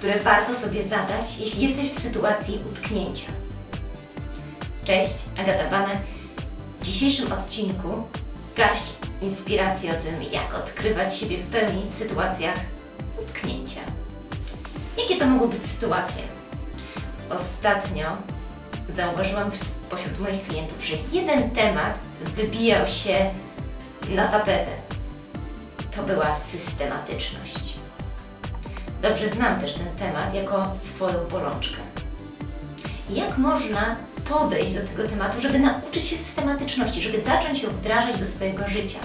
które warto sobie zadać, jeśli jesteś w sytuacji utknięcia. Cześć, Agata Banek. W dzisiejszym odcinku garść inspiracji o tym, jak odkrywać siebie w pełni w sytuacjach utknięcia. Jakie to mogą być sytuacje? Ostatnio zauważyłam pośród moich klientów, że jeden temat wybijał się na tapetę. To była systematyczność. Dobrze znam też ten temat jako swoją bolączkę. Jak można podejść do tego tematu, żeby nauczyć się systematyczności, żeby zacząć ją wdrażać do swojego życia?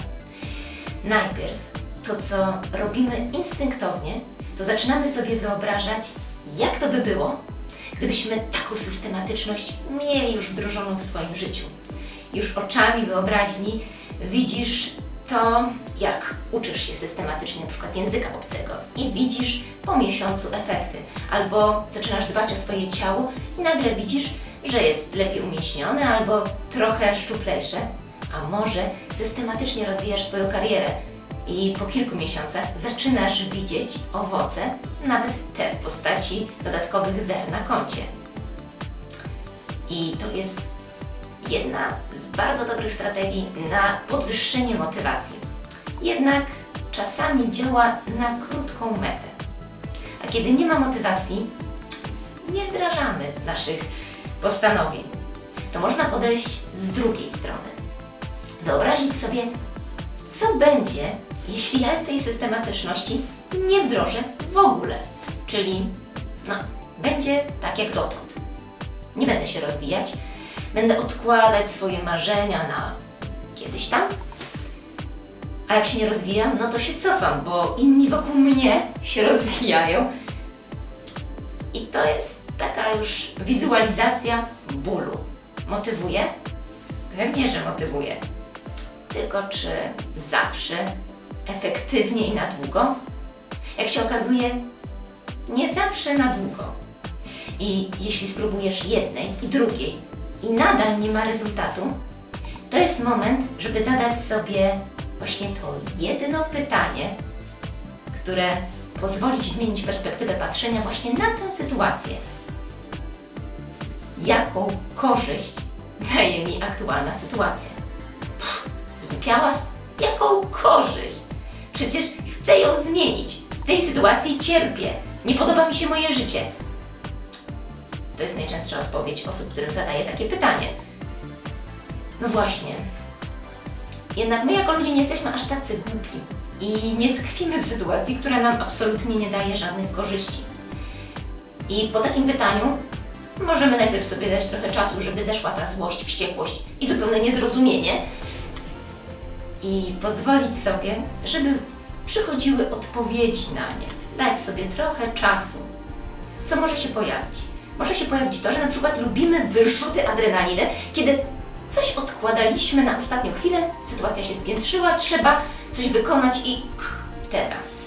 Najpierw to, co robimy instynktownie, to zaczynamy sobie wyobrażać, jak to by było, gdybyśmy taką systematyczność mieli już wdrożoną w swoim życiu. Już oczami wyobraźni widzisz to, jak uczysz się systematycznie na przykład języka obcego i widzisz po miesiącu efekty, albo zaczynasz dbać o swoje ciało i nagle widzisz, że jest lepiej umięśnione albo trochę szczuplejsze, a może systematycznie rozwijasz swoją karierę i po kilku miesiącach zaczynasz widzieć owoce, nawet te w postaci dodatkowych zer na koncie. I to jest jedna z bardzo dobrych strategii na podwyższenie motywacji. Jednak czasami działa na krótką metę. A kiedy nie ma motywacji, nie wdrażamy naszych postanowień. To można podejść z drugiej strony. Wyobrazić sobie, co będzie, jeśli ja tej systematyczności nie wdrożę w ogóle. Czyli, no, będzie tak jak dotąd. Nie będę się rozwijać, będę odkładać swoje marzenia na kiedyś tam. A jak się nie rozwijam, no to się cofam, bo inni wokół mnie się rozwijają. I to jest taka już wizualizacja bólu. Motywuje? Pewnie, że motywuje. Tylko czy zawsze efektywnie i na długo? Jak się okazuje, nie zawsze na długo. I jeśli spróbujesz jednej i drugiej i nadal nie ma rezultatu, to jest moment, żeby zadać sobie właśnie to jedno pytanie, które pozwoli Ci zmienić perspektywę patrzenia właśnie na tę sytuację. Jaką korzyść daje mi aktualna sytuacja? Pff, Zgłupiałaś? Jaką korzyść? Przecież chcę ją zmienić. W tej sytuacji cierpię. Nie podoba mi się moje życie. To jest najczęstsza odpowiedź osób, którym zadaję takie pytanie. No właśnie. Jednak my jako ludzie nie jesteśmy aż tacy głupi i nie tkwimy w sytuacji, która nam absolutnie nie daje żadnych korzyści. I po takim pytaniu możemy najpierw sobie dać trochę czasu, żeby zeszła ta złość, wściekłość i zupełne niezrozumienie i pozwolić sobie, żeby przychodziły odpowiedzi na nie. Dać sobie trochę czasu. Co może się pojawić? Może się pojawić to, że na przykład lubimy wyrzuty adrenaliny, kiedy coś odkładaliśmy na ostatnią chwilę, sytuacja się spiętrzyła, trzeba coś wykonać i teraz.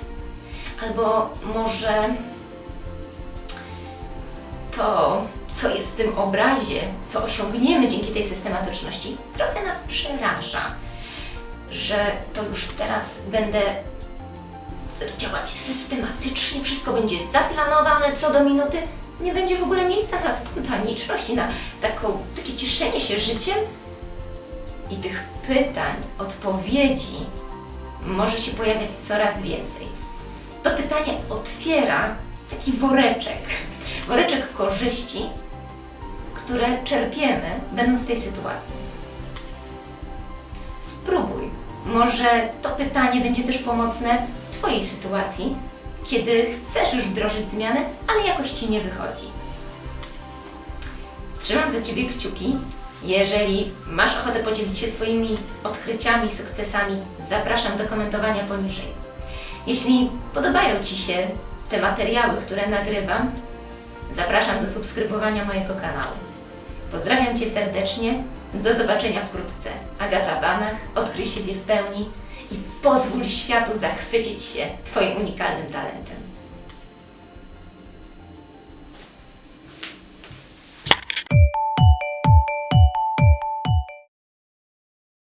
Albo może to, co jest w tym obrazie, co osiągniemy dzięki tej systematyczności, trochę nas przeraża, że to już teraz będę działać systematycznie, wszystko będzie zaplanowane co do minuty, nie będzie w ogóle miejsca na spontaniczność na taką, takie cieszenie się życiem. I tych pytań, odpowiedzi może się pojawiać coraz więcej. To pytanie otwiera taki woreczek, woreczek korzyści, które czerpiemy, będąc w tej sytuacji. Spróbuj. Może to pytanie będzie też pomocne w Twojej sytuacji, kiedy chcesz już wdrożyć zmianę, ale jakoś Ci nie wychodzi. Trzymam za Ciebie kciuki. Jeżeli masz ochotę podzielić się swoimi odkryciami i sukcesami, zapraszam do komentowania poniżej. Jeśli podobają Ci się te materiały, które nagrywam, zapraszam do subskrybowania mojego kanału. Pozdrawiam Cię serdecznie. Do zobaczenia wkrótce. Agata Banach, odkryj siebie w pełni i pozwól światu zachwycić się Twoim unikalnym talentem.